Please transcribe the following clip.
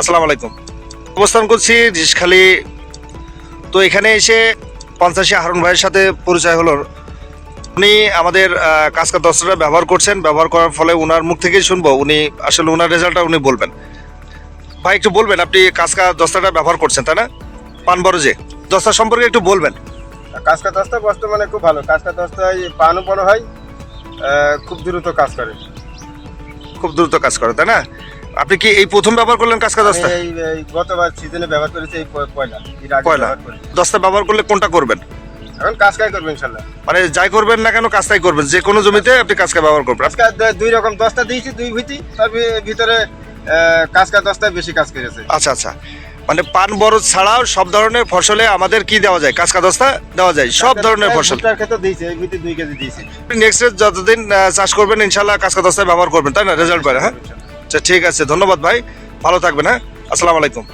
আসসালামু আলাইকুম। অবস্থান করছি রিসখালি তো এখানে এসে পঞ্চাশি হারুন ভাইয়ের সাথে পরিচয় হলো। উনি আমাদের আহ, কাজকা দশটা ব্যবহার করছেন। ব্যবহার করার ফলে ওনার মুখ থেকেই শুনব। উনি আসলে ওনার রেজাল্টটা উনি বলবেন। ভাই একটু বলবেন আপনি কাজকা দস্তাটা ব্যবহার করছেন তাই না? পান বরজে দস্তা সম্পর্কে একটু বলবেন। কাজকা দস্তা বর্তমানে খুব ভালো। কাজকা দস্তায় পানও বড় হয় খুব দ্রুত কাজ করে। খুব দ্রুত কাজ করে তাই না? আপনি কি এই প্রথম ব্যবহার করলেন কাজকা দস্তা এই গতবার সিজনে ব্যবহার করেছি এই পয়লা পয়লা। ব্যবহার দস্তা ব্যবহার করলে কোনটা করবেন? এখন কাজকাই করব ইনশাল্লাহ। মানে যাই করবেন না কেন কাজটাই করবেন যে কোনো জমিতে আপনি কাজকা ব্যবহার করবেন। দুই রকম দস্তা দিয়েছি দুই ভিতি তার ভিতরে কাজকা দস্তায় বেশি কাজ করেছে। আচ্ছা আচ্ছা। মানে পান বরজ ছাড়াও সব ধরনের ফসলে আমাদের কি দেওয়া যায়? কাজকা দস্তা দেওয়া যায় সব ধরনের ফসল। নেক্সট যতদিন চাষ করবেন ইনশাল্লাহ কাজকা দস্তায় ব্যবহার করবেন তাই না? রেজাল্ট পারে হ্যাঁ? আচ্ছা ঠিক আছে ধন্যবাদ ভাই। ভালো থাকবেন হ্যাঁ? আসসালামু আলাইকুম।